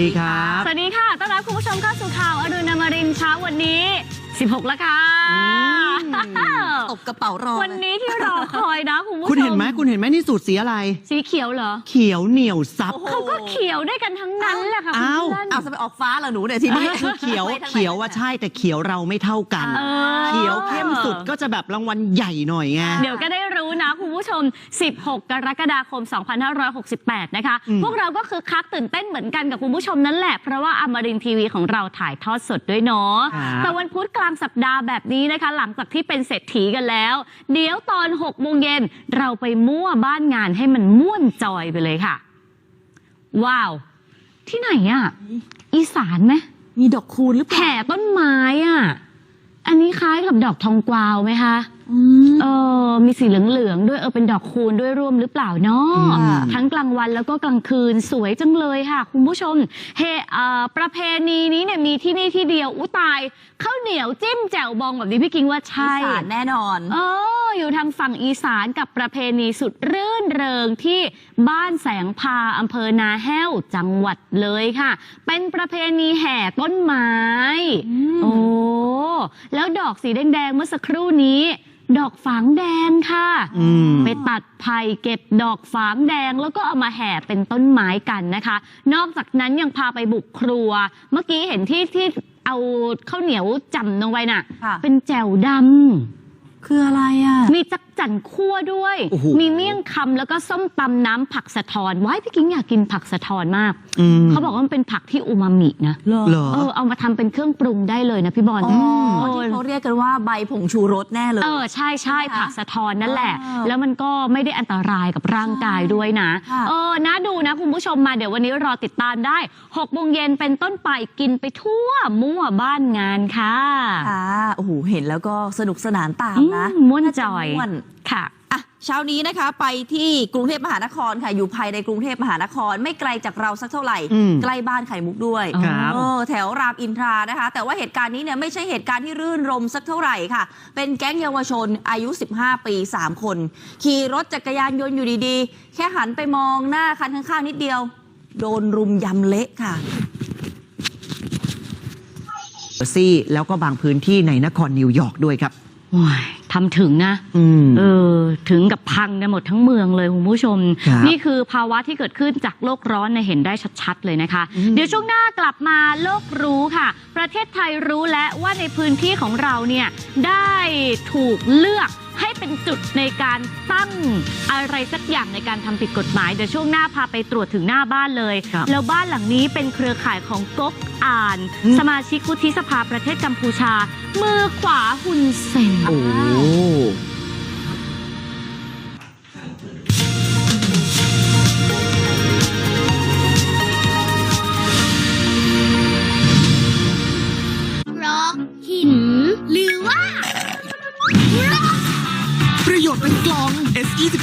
ดีครับ สวัสดีค่ะ ต้อนรับคุณผู้ชมเข้าสู่ข่าวอรุณอมรินทร์เช้าวันนี้ 16 แล้วค่ะอืตบกระเป๋ารอวันนี้ที่รอคอยนะคุณผู้ชมคุณเห็นไหมคุณเห็นไหมนี่สูตรสีอะไร สีเขียวเหรอ เขียวเหนียวซับ เขาก็เขียวด้วยกันทั้งนั้นแหละค่ะอ้าวเพื่อน เอาจะไปออกฟ้าเหรอหนูเนี่ยทีนี้คือเขียวเขียวว่าใช่แต่เขียวเราไม่เท่ากันเออเขียวเข้มสุดก็จะแบบรางวัลใหญ่หน่อยไงเดี๋ยวก็ได้รู้นะคุณผู้ชม 16 กรกฎาคม 2568 นะคะอืมพวกเราก็คือคักตื่นเต้นเหมือนกันกับคุณผู้ชมนั่นแหละ เพราะว่าอมรินทีวีของเราถ่ายทอดสดด้วยเนาะครับแต่วันพุธกลางสัปดาห์แบบนี้นะคะ หลังจากที่เป็นเศรษฐีกันแล้ว เดี๋ยวตอน6โมงเย็นเราไปมั่วบ้านงานให้มันม่วนจอยไปเลยค่ะ ว้าว ที่ไหนอะอีสานไหมมีดอกคูณหรือเปล่า แผ่ต้นไม้อะอันนี้คล้ายกับดอกทองกวาวไหมคะ อืม เออมีสีเหลืองๆด้วยเออเป็นดอกคูณด้วยร่วมหรือเปล่าเนาะอืม ทั้งกลางวันแล้วก็กลางคืนสวยจังเลยค่ะ คุณผู้ชมเฮเอ่อประเพณีนี้เนี่ยมีที่นี่ที่เดียวอุ้ตายข้าวเหนียวจิ้มแจ่วบองแบบนี้พี่กิงว่าใช่ อีสานแน่นอน เอออยู่ทางฝั่งอีสานกับประเพณีสุดรื่นเริงที่บ้านแสงพาอำเภอนาแห้วจังหวัดเลยค่ะ เป็นประเพณีแห่ต้นไม้อืมโอ้ แล้วดอกสีแดง ๆ เมื่อสักครู่นี้ ดอกฝางแดงค่ะอืมไปตัดไผ่เก็บดอกฝางแดงแล้วก็เอามาแห่เป็นต้นไม้กันนะคะ นอกจากนั้นยังพาไปบุกครัว เมื่อกี้เห็นที่ที่เอาข้าวเหนียวจ่ำลงไปน่ะค่ะ เป็นแจ่วดำคืออะไรอะ มีจัก จั่นคั่วด้วย โอ้โหมีเมี่ยงคำแล้วก็ส้มตำน้ำผักสะทอนว้ายพี่กิ้งอยากกินผักสะทอนมาก อืม เขาบอกว่ามันเป็นผักที่อูมามินะ เหรอเหรอ เออเอามาทำเป็นเครื่องปรุงได้เลยนะพี่บอลอ๋อเออที่เขาเรียกกันว่าใบผงชูรสแน่เลย เออใช่ใช่ใช่ไหมคะผักสะทอนนั่นแหละ อ้าวแล้วมันก็ไม่ได้อันตรายกับร่างกายด้วยนะค่ะ เออนะดูนะคุณผู้ชมมาเดี๋ยววันนี้รอติดตามได้6โมงเย็นเป็นต้นไปกินไปทั่วมั่วบ้านงานค่ะ ค่ะ โอ้โห เห็นแล้วก็สนุกสนานตามนะอืมม่วนจอย ม่วนค่ะอะเช้านี้นะคะไปที่กรุงเทพมหานครค่ะอยู่ภายในกรุงเทพมหานคร ไม่ไกลจากเราสักเท่าไหร่ อืมใกล้บ้านไข่มุกด้วยครับเออแถวรามอินทรานะคะ แต่ว่าเหตุการณ์นี้เนี่ยไม่ใช่เหตุการณ์ที่รื่นรมสักเท่าไหร่ค่ะ เป็นแก๊งเยาวชนอายุ 15 ปี 3 คน ขี่รถจักรยานยนต์อยู่ดีๆ แค่หันไปมองหน้าคันข้างๆนิดเดียว โดนรุมยำเละค่ะ ซี่แล้วก็บางพื้นที่ในนครนิวยอร์กด้วยครับ โอ้ย ทำถึงนะอืมเออถึงกับพังกันหมดทั้งเมืองเลยคุณผู้ชม ครับนี่คือภาวะที่เกิดขึ้นจากโลกร้อนเนี่ยเห็นได้ชัดๆเลยนะคะอืมเดี๋ยวช่วงหน้ากลับมาโลกรู้ค่ะ ประเทศไทยรู้แล้วว่าในพื้นที่ของเราเนี่ยได้ถูกเลือก ให้เป็นจุดในการตั้งอะไรสักอย่างในการทำผิดกฎหมาย เดี๋ยวช่วงหน้าพาไปตรวจถึงหน้าบ้านเลย ครับ แล้วบ้านหลังนี้เป็นเครือข่ายของก๊กอ่านอืมสมาชิกวุฒิสภาประเทศกัมพูชา มือขวาฮุนเซน โอ้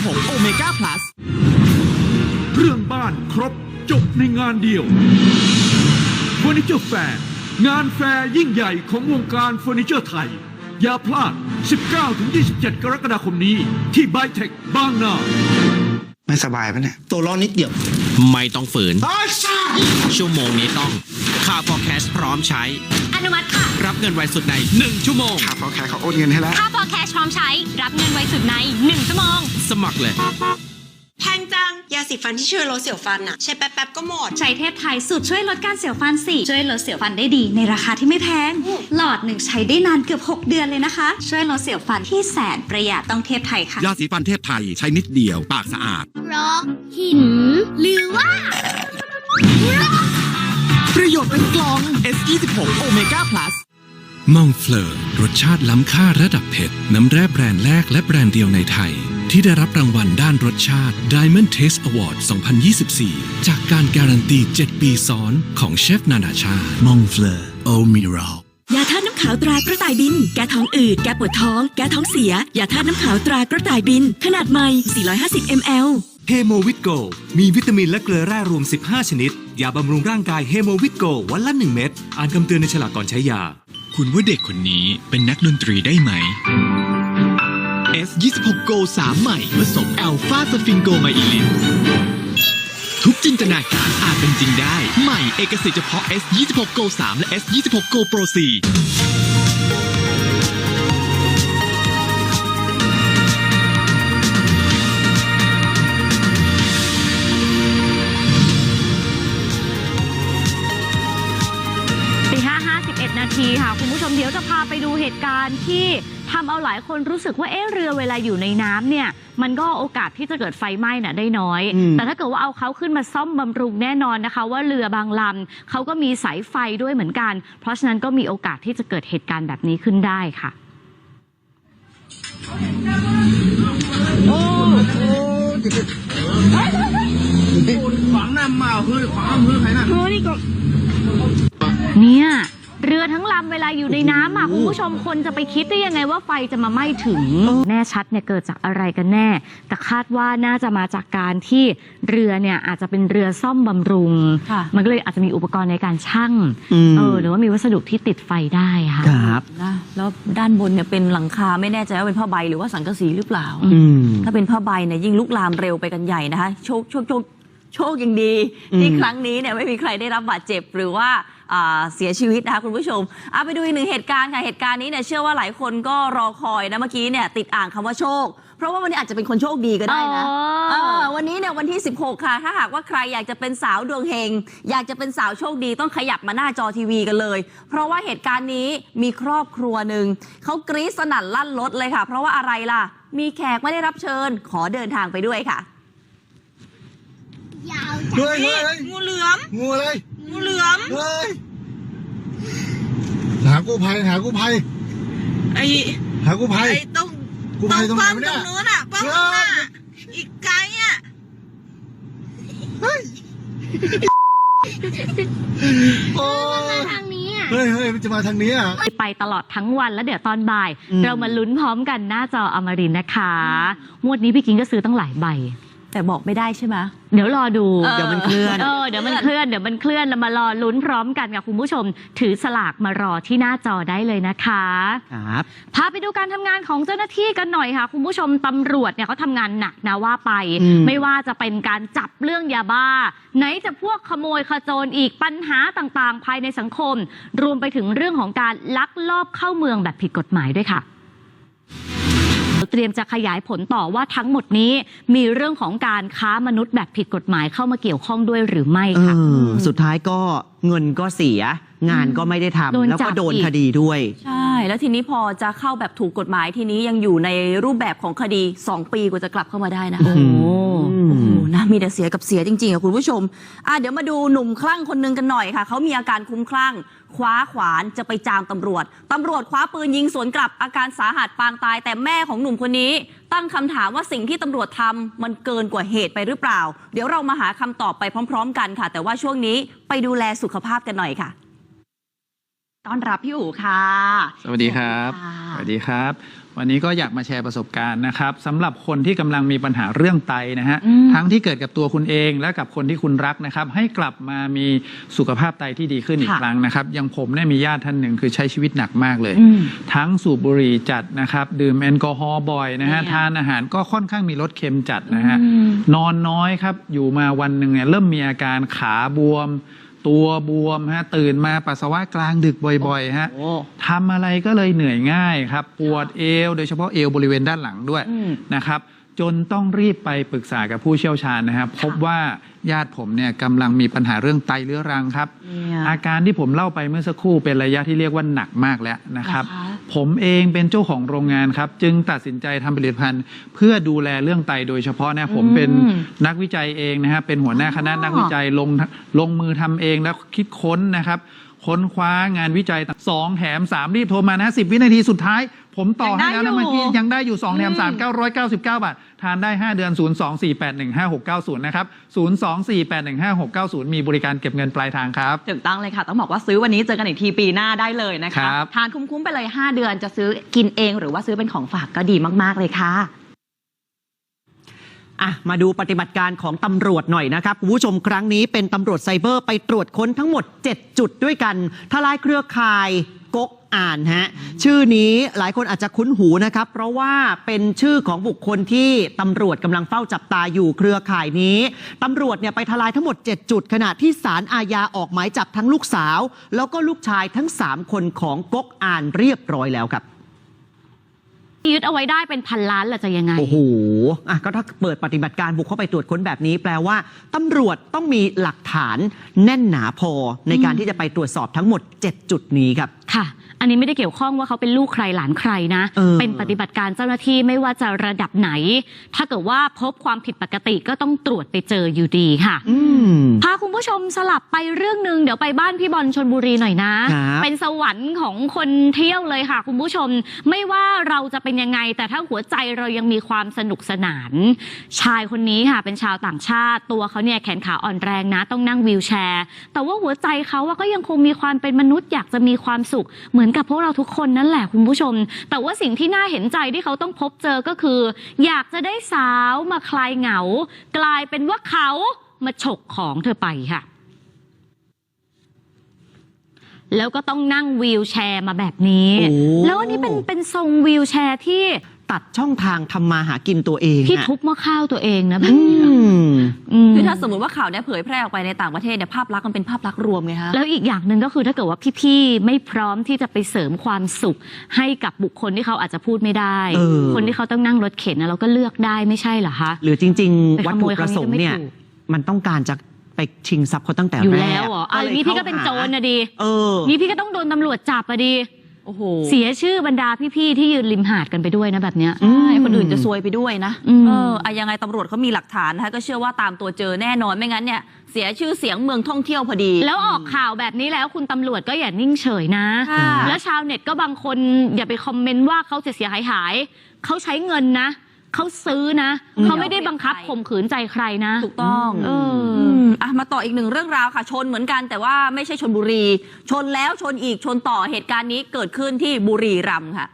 S26 Omega Plus เรื่องบ้านครบจบในงานเดียวเฟอร์นิเจอร์แฟร์งานแฟร์ยิ่งใหญ่ของวงการเฟอร์นิเจอร์ไทย อย่าพลาด 19-27 กรกฎาคมนี้ ที่ไบเทคบางนาไม่สบายปะเนี่ย ตัวร้อนนิดเดียว ไม่ต้องฝืน ชั่วโมงนี้ต้องค่าพอแคชพร้อมใช้ อนุมัติค่ะ รับเงินไวสุดใน 1 ชั่วโมงครับเขาแค่เขาโอนเงินให้แล้วค่าพอแคชพ ร้อมใช้ รับเงินไวสุดใน 1 ชั่วโมง สมัครเลย แพงจัง ยาสีฟันที่ช่วยลดเสียวฟันอะใช้แป๊บๆก็หมด ใช้เทพไทยสูตรช่วยลดการเสียวฟันสิช่วยลดเสียวฟันได้ดีในราคาที่ไม่แพงหลอดหนึ่งใช้ได้นานเกือบ 6 เดือนเลยนะคะ ช่วยลดเสียวฟันที่แสนประหยัดต้องเทพไทยค่ะ ยาสีฟันเทพไทยใช้นิดเดียว ปากสะอาด เพราะหิน หรือว่า ประโยชน์เป็นกล่อง S26 Omega Plus มองเฟลอร์รสชาติล้ำค่าระดับเผ็ด น้ำแร่แบรนด์แรกและแบรนด์เดียวในไทย ที่ได้รับรางวัลด้านรสชาติ Diamond Taste Award 2024 จากการการันตี 7 ปีซ้อนของเชฟนานาชาติมองเฟลอร์โอมิรัลยาธาตุน้ำขาวตรากระต่ายบิน แก้ท้องอืด แก้ปวดท้อง แก้ท้องเสีย ยาธาตุน้ำขาวตรากระต่ายบิน ขนาดใหม่ 450 ml เฮโมวิตโก มีวิตามินและเกลือแร่รวม 15 ชนิด ยาบำรุงร่างกายเฮโมวิตโกวันละ 1 เม็ด อ่านคำเตือนในฉลากก่อนใช้ยา คุณว่าเด็กคนนี้เป็นนักดนตรีได้ไหม S26 Go 3 ใหม่ ผสมแอลฟาสฟิงโกมาอิลินทุกจินตนาการอาจเป็นจริงได้ ใหม่เอกสิทธิ์เฉพาะ S26 Go 3 และ S26 Go Pro 4 นาทีค่ะ คุณผู้ชมเดี๋ยวจะพาไปดูเหตุการณ์ที่ทำเอาหลายคนรู้สึกว่าเอ๊ะเรือเวลาอยู่ในน้ำเนี่ย มันก็โอกาสที่จะเกิดไฟไหม้น่ะได้น้อย อืม แต่ถ้าเกิดว่าเอาเขาขึ้นมาซ่อมบำรุงแน่นอนนะคะ ว่าเรือบางลำเขาก็มีสายไฟด้วยเหมือนกัน เพราะฉะนั้นก็มีโอกาสที่จะเกิดเหตุการณ์แบบนี้ขึ้นได้ค่ะเนี่ยเรือทั้งลำเวลาอยู่ในน้ำอะคุณผู้ชมคนจะไปคิดได้ยังไงว่าไฟจะมาไหม้ถึง แน่ชัดเนี่ยเกิดจากอะไรกันแน่ แต่คาดว่าน่าจะมาจากการที่เรือเนี่ยอาจจะเป็นเรือซ่อมบำรุง ค่ะ มันก็เลยอาจจะมีอุปกรณ์ในการชั่งอืม เออหรือว่ามีวัสดุที่ติดไฟได้ค่ะ ครับ นะแล้วด้านบนเนี่ยเป็นหลังคาไม่แน่ใจว่าเป็นผ้าใบหรือว่าสังกะสีหรือเปล่า อืม ถ้าเป็นผ้าใบเนี่ยยิ่งลุกลามเร็วไปกันใหญ่นะคะ โชคโชคโชคโชคยังดี ที่อืม ครั้งนี้เนี่ยไม่มีใครได้รับบาดเจ็บหรือว่าอ่า เสียชีวิตนะคะคุณผู้ชมเอาไปดูอีกหนึ่งเหตุการณ์ค่ะเหตุการณ์นี้เนี่ยเชื่อว่าหลายคนก็รอคอยนะเมื่อกี้เนี่ยติดอ่างคำว่าโชค เพราะว่าวันนี้อาจจะเป็นคนโชคดีก็ได้นะอ๋อเออวันนี้เนี่ยวันที่ 16 ค่ะ ถ้าหากว่าใครอยากจะเป็นสาวดวงเฮงอยากจะเป็นสาวโชคดีต้องขยับมาหน้าจอทีวีกันเลย เพราะว่าเหตุการณ์นี้มีครอบครัวหนึ่งเขากรี๊ดสนั่นลั่นรถเลยค่ะ เพราะว่าอะไรล่ะ มีแขกไม่ได้รับเชิญ ขอเดินทางไปด้วยค่ะยาวเฮ้ยเฮ้ยเฮ้ยงูเหลือมงูอะไร งูเหลือมเฮ้ยหากู้ภัยหากู้ภัยไอ้หากู้ภัยไอ้ตรงกู้ภัยตรงไหนวะตเนี่รยงนู้นอะป้อมข้างหน้าอีกไกลอะโอ้มาทางนี้อะ เฮ้ยเฮ้ยมันจะมาทางนี้อะ ไปตลอดทั้งวันแล้วเดี๋ยวตอนบ่าย อืม เรามาลุ้นพร้อมกันหน้าจออมรินทร์นะคะงวดนี้พี่กิงก็ซื้อตั้งหลายใบ แต่บอกไม่ได้ใช่ไหม เดี๋ยวรอดูเออ เดี๋ยวมันเคลื่อน เออเดี๋ยวมันเคลื่อนเดี๋ยวมันเคลื่อนเรามารอลุ้นพร้อมกันกับคุณผู้ชม ถือสลากมารอที่หน้าจอได้เลยนะคะ ครับ พาไปดูการทำงานของเจ้าหน้าที่กันหน่อยค่ะ คุณผู้ชมตำรวจเนี่ยเขาทำงานหนักนะว่าไป อืม ไม่ว่าจะเป็นการจับเรื่องยาบ้า ไหนจะพวกขโมยขโจรอีกปัญหาต่างๆ ภายในสังคม รวมไปถึงเรื่องของการลักลอบเข้าเมืองแบบผิดกฎหมายด้วยค่ะ เตรียมจะขยายผลต่อว่าทั้งหมดนี้มีเรื่องของการค้ามนุษย์แบบผิดกฎหมายเข้ามาเกี่ยวข้องด้วยหรือไม่เอค่ะอสุดท้ายก็เงินก็เสีย งานก็ไม่ได้โดทำนแล้วจัก็บโดนอีก คดีด้วย ใช่ แล้วทีนี้พอจะเข้าแบบถูกกฎหมายทีนี้ยังอยู่ในรูปแบบของคดี 2 ปีกว่าจะกลับเข้ามาได้นะ โอ้โหโอ้โหนะ มีแต่เสียกับเสียจริงๆอะคุณผู้ชมอะเดี๋ยวมาดูหนุ่มคลั่งคนหนึงกันหน่อยค่ะ เขามีอาการคุ้มคลั่ง คว้าขวานจะไปจามตำรวจ ตำรวจคว้าปืนยิงสวนกลับอาการสาหัสปางตาย แต่แม่ของหนุ่มคนนี้ ตั้งคำถามว่าสิ่งที่ตำรวจทำมันเกินกว่าเหตุไปหรือเปล่า เดี๋ยวเรามาหาคำตอบไปพร้อม ๆ กันค่ะ แต่ว่าช่วงนี้ไปดูแลสุขภาพกันหน่อยค่ะ ต้อนรับพี่อู๋ค่ะ สวัสดีครับ สวัสดีครับ วันนี้ก็อยากมาแชร์ประสบการณ์นะครับสำหรับคนที่กำลังมีปัญหาเรื่องไตนะฮะอืมทั้งที่เกิดกับตัวคุณเองและกับคนที่คุณรักนะครับ ให้กลับมามีสุขภาพไตที่ดีขึ้นอีกค่ะครั้งนะครับอย่างผมเนี่ยมีญาติท่านหนึ่งคือใช้ชีวิตหนักมากเลยอืมทั้งสูบบุหรี่จัดนะครับดื่มแอลกอฮอล์บ่อยนะฮะเนี่ยทานอาหารก็ค่อนข้างมีรสเค็มจัดนะฮะอืมนอนน้อยครับอยู่มาวันหนึ่งเนี่ยเริ่มมีอาการขาบวม ตัวบวมฮะตื่นมาปัสสาวะกลางดึกบ่อยๆฮะโอ้ทำอะไรก็เลยเหนื่อยง่ายครับ ปวดเอว โดยเฉพาะเอวบริเวณด้านหลังด้วยอืมนะครับ จนต้องรีบไปปรึกษากับผู้เชี่ยวชาญนะครับ พบว่าญาติผมเนี่ยกำลังมีปัญหาเรื่องไตเรื้อรังครับ เนี่ยอาการที่ผมเล่าไปเมื่อสักครู่เป็นระยะที่เรียกว่าหนักมากแล้วนะครับนะคะ ผมเองเป็นเจ้าของโรงงานครับ จึงตัดสินใจทำผลิตภัณฑ์ เพื่อดูแลเรื่องไตโดยเฉพาะนะผมเป็นอืมนักวิจัยเองนะครับเป็นหัวหน้าคณะอ๋อนักวิจัยลงลงมือทำเองแล้วคิดค้นนะครับ ค้นคว้างานวิจัยสองแถมสามรีบโทรมานะสิบวินาทีสุดท้าย ผมต่อให้แล้วนะเมื่อกี้ยังได้อยู่สองแถมสามเก้าร้อยเก้าสิบเก้าบาท ทานได้ 5 เดือน 0 2 4 8 1 5 6 9 0 นะครับ 0 2 4 8 1 5 6 9 0 มีบริการเก็บเงินปลายทางครับถึงต้องเลยค่ะ ต้องบอกว่าซื้อวันนี้เจอกันอีกทีปีหน้าได้เลยนะคคะรับทานคุ้มๆไปเลย 5 เดือนจะซื้อกินเองหรือว่าซื้อเป็นของฝากก็ดีมาก ๆ เลยค่ะอะมาดูปฏิบัติการของตำรวจหน่อยนะครับคุณผู้ชมครั้งนี้เป็นตำรวจไซเบอร์ไปตรวจค้นทั้งหมด 7 จุดด้วยกันทลายเครือข่าย ก๊กอ่านฮะชื่อนี้หลายคนอาจจะคุ้นหูนะครับ เพราะว่าเป็นชื่อของบุคคลที่ตำรวจกำลังเฝ้าจับตาอยู่เครือข่ายนี้ตำรวจเนี่ยไปทลายทั้งหมด 7 จุด ขณะที่ศาลอาญาออกหมายจับทั้งลูกสาว แล้วก็ลูกชายทั้ง 3 คนของก๊กอ่านเรียบร้อยแล้วครับยึดเอาไว้ได้เป็นพันล้านล่ะจะยังไง โอ้โหอะก็ถ้าเปิดปฏิบัติการบุกเข้าไปตรวจค้นแบบนี้ แปลว่าตำรวจต้องมีหลักฐานแน่นหนาพอในการที่จะไปตรวจสอบทั้งหมด 7 จุดนี้ครับ ค่ะ อันนี้ไม่ได้เกี่ยวข้องว่าเขาเป็นลูกใครหลานใครนะเออเป็นปฏิบัติการเจ้าหน้าที่ไม่ว่าจะระดับไหน ถ้าเกิดว่าพบความผิดปกติก็ต้องตรวจไปเจออยู่ดีค่ะ อืม พาคุณผู้ชมสลับไปเรื่องหนึ่งเดี๋ยวไปบ้านพี่บอลชนบุรีหน่อยนะ ครับเป็นสวรรค์ของคนเที่ยวเลยค่ะ คุณผู้ชม ไม่ว่าเราจะเป็นยังไง แต่ถ้าหัวใจเรายังมีความสนุกสนาน ชายคนนี้ค่ะ เป็นชาวต่างชาติ ตัวเขาเนี่ยแขนขาอ่อนแรงนะ ต้องนั่งวีลแชร์ แต่ว่าหัวใจเขาอะก็ยังคงมีความเป็นมนุษย์อยากจะมีความสุขเหมือนกับพวกเราทุกคนนั่นแหละคุณผู้ชม แต่ว่าสิ่งที่น่าเห็นใจที่เขาต้องพบเจอก็คือ อยากจะได้สาวมาคลายเหงา กลายเป็นว่าเขามาฉกของเธอไปค่ะ แล้วก็ต้องนั่งวีลแชร์มาแบบนี้โอ้แล้วอันนี้เป็นเป็นทรงวีลแชร์ที่ ตัดช่องทางทำมาหากินตัวเองที่อะ ทุบหม้อข้าวตัวเองนะแบบอืนี้ม อืมคือถ้าสมมติว่าข่าวเนี้ยเผยแพร่ออกไปในต่างประเทศเนี่ยภาพลักษณ์มันเป็นภาพลักษณ์รวมไงฮะแล้วอีกอย่างหนึ่งก็คือถ้าเกิดว่าพี่ๆไม่พร้อมที่จะไปเสริมความสุข ให้กับบุคคลที่เขาอาจจะพูดไม่ได้ เออ คนที่เขาต้องนั่งรถเข็นนะเราก็เลือกได้ไม่ใช่เหรอคะ หรือจริง ไปๆ วัตขโมถุยประสงค์เนี่ยครั้งนี้ก็ไม่ถูกมันต้องการจะไปชิงทรัพย์เขาตั้งแต่อยู่แรกแล้วเหรออะลยนี่พี่ก็เป็นโจรนะดี เออ นี่พี่ก็ต้องโดนตำรวจจับอะดี โอ้โหเสียชื่อบรรดาพี่ๆที่ยืนริมหาดกันไปด้วยนะแบบเนี้ย ใช่คนอื่นจะซวยไปด้วยนะอืม เอออะยังไงตำรวจเขามีหลักฐานนะคะก็เชื่อว่าตามตัวเจอแน่นอนไม่งั้นเนี่ยเสียชื่อเสียงเมืองท่องเที่ยวพอดี แล้วออกข่าวแบบนี้แล้วคุณตำรวจก็อย่านิ่งเฉยนะ ค่ะ แล้วชาวเน็ตก็บางคนอย่าไปคอมเมนต์ว่าเขาเสียเสียหายหายๆเขาใช้เงินนะ เขาซื้อนะอืมเขาไม่ได้บังคับข่มขืนใจใครนะ ถูกต้อง เออออื มอะมาต่ออีกหนึ่งเรื่องราวค่ะ ชนเหมือนกันแต่ว่าไม่ใช่ชนบุรี ชนแล้วชนอีกชนต่อเหตุการณ์นี้เกิดขึ้นที่บุรีรัมย์ค่ะ